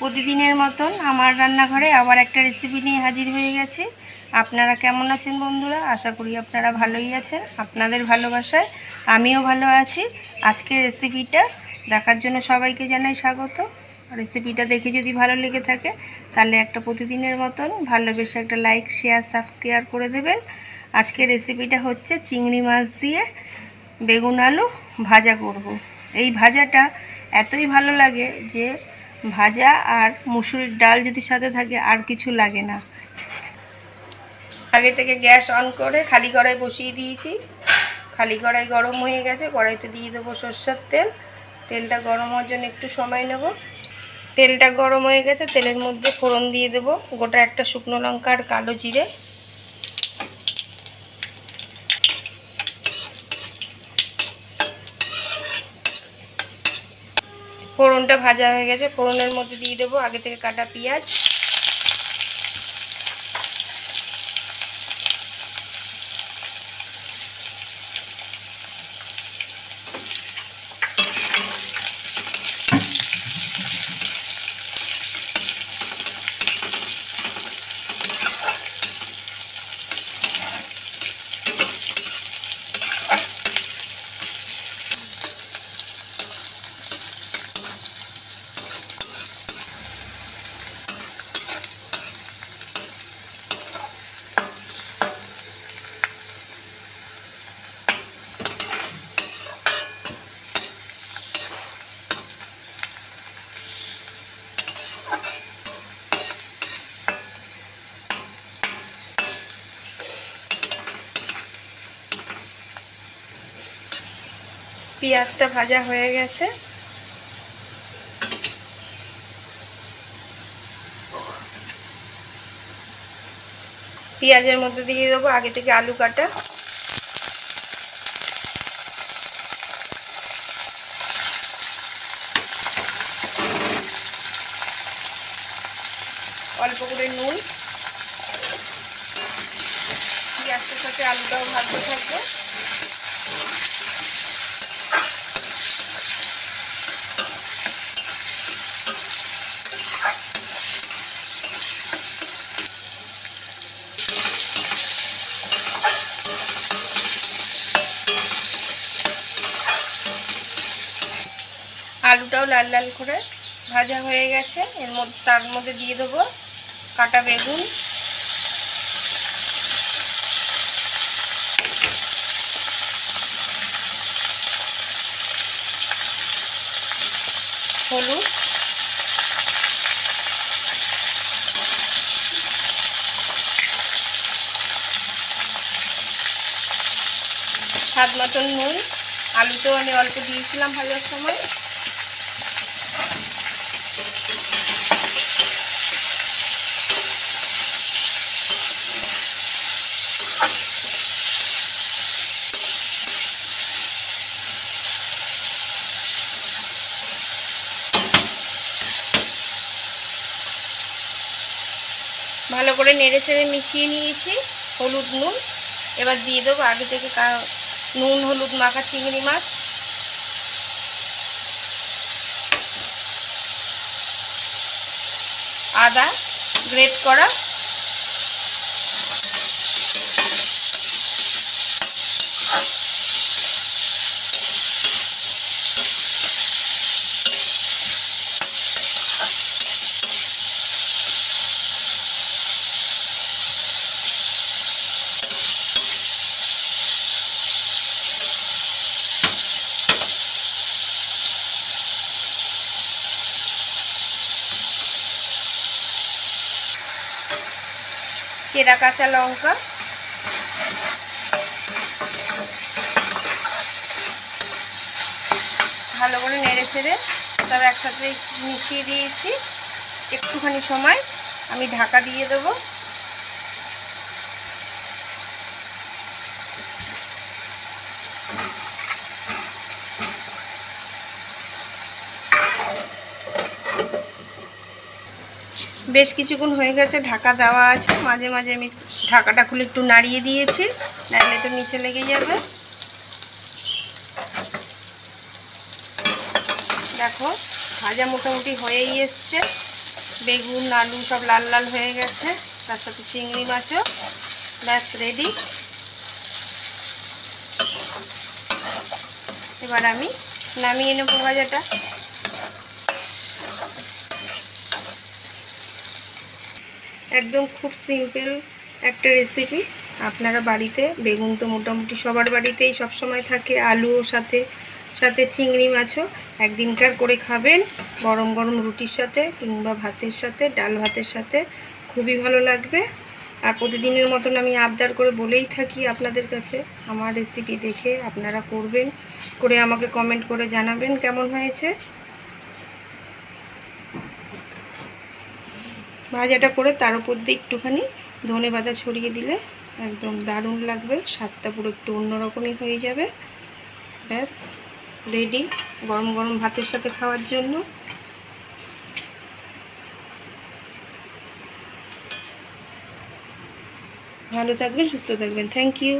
প্রতিদিনের মতন আমার রান্নাঘরে আবার একটা রেসিপি নিয়ে হাজির হয়ে গেছি। আপনারা কেমন আছেন বন্ধুরা? আশা করি আপনারা ভালোই আছেন। আপনাদের ভালোবাসায় আমিও ভালো আছি। আজকের রেসিপিটা দেখার জন্য সবাইকে জানাই স্বাগত। রেসিপিটা দেখে যদি ভালো লেগে থাকে, তাহলে একটা প্রতিদিনের মতন ভালোবেসে একটা লাইক শেয়ার সাবস্ক্রাইব করে দেবেন। আজকের রেসিপিটা হচ্ছে চিংড়ি মাছ দিয়ে বেগুন আলু ভাজা করব। এই ভাজাটা এতই ভালো লাগে যে ভাজা আর মুসুরির ডাল যদি সাথে থাকে, আর কিছু লাগে না। আগে থেকে গ্যাস অন করে খালি কড়াই বসিয়ে দিয়েছি। খালি কড়াই গরম হয়ে গেছে, কড়াইতে দিয়ে দেবো সর্ষের তেল। তেলটা গরম হওয়ার জন্য একটু সময় নেব। তেলটা গরম হয়ে গেছে, তেলের মধ্যে ফোড়ন দিয়ে দেবো। গোটা একটা শুকনো লঙ্কা আর কালো জিরে। ফোড়নটা ভাজা হয়ে গেছে। ফোড়নের মধ্যে দিয়ে দেবো আগে থেকে কাটা পেঁয়াজ। পেঁয়াজটা ভাজা হয়ে গেছে। পেঁয়াজের মধ্যে দিয়ে দেবো, আগে থেকে আলু কাটা। অল্প করে নুন পেঁয়াজটার সাথে আলুটাও ভাজতে থাকবে আলুটাও লাল লাল করে ভাজা হয়ে গেছে। এর মধ্যে, তার মধ্যে দিয়ে দেবো কাটা বেগুন। হলুদ। স্বাদ মতন নুন। আলুতেও আমি অল্প দিয়েছিলাম ভাজার সময়। ভালো করে নেড়ে ছেড়ে মিশিয়ে নিয়েছি, হলুদ নুন। এবার দিয়ে দেবো আগে থেকে নুন, হলুদ মাখা চিংড়ি মাছ। আদা গ্রেট করা চেরা কাঁচা লঙ্কা? ভালো করে নেড়ে ফেড়ে তার একসাথে মিশিয়ে দিয়েছি। একটুখানি সময় আমি ঢাকা দিয়ে দেবো। বেশ কিছুক্ষণ হয়ে গেছে, ঢাকা দেওয়া আছে। মাঝে মাঝে আমি ঢাকাটা খুলে একটু নাড়িয়ে দিয়েছি, নাড়লে তো নিচে লেগে যাবে। দেখো, ভাজা মোটামুটি হয়েই এসছে। বেগুন, আলু সব লাল লাল হয়ে গেছে। তার সাথে চিংড়ি মাছও। ব্যাস রেডি এবার আমি নামিয়ে নেব ভাজাটা। একদম খুব সিম্পল একটা রেসিপি আপনারা বাড়িতে, বেগুন তো মোটামুটি সবার বাড়িতেই সব সময় থাকে, আলুও সাথে সাথে চিংড়ি মাছও। একদিনকার করে খাবেন গরম গরম রুটির সাথে কিংবা ভাতের সাথে, ডাল ভাতের সাথে, খুবই ভালো লাগবে। আর প্রতিদিনের মতন আমি আবদার করে বলেই থাকি আপনাদের কাছে, আমার রেসিপি দেখে আপনারা করবেন, করে আমাকে কমেন্ট করে জানাবেন কেমন হয়েছে। ভাজাটা করে তার উপর দিয়ে একটুখানি ধনে পাতা ছড়িয়ে দিলে একদম দারুণ লাগবে। স্বাদটা পুরো একটু অন্যরকমই হয়ে যাবে। ব্যাস রেডি গরম গরম ভাতের সাথে খাওয়ার জন্য। ভালো থাকবেন, সুস্থ থাকবেন। Thank you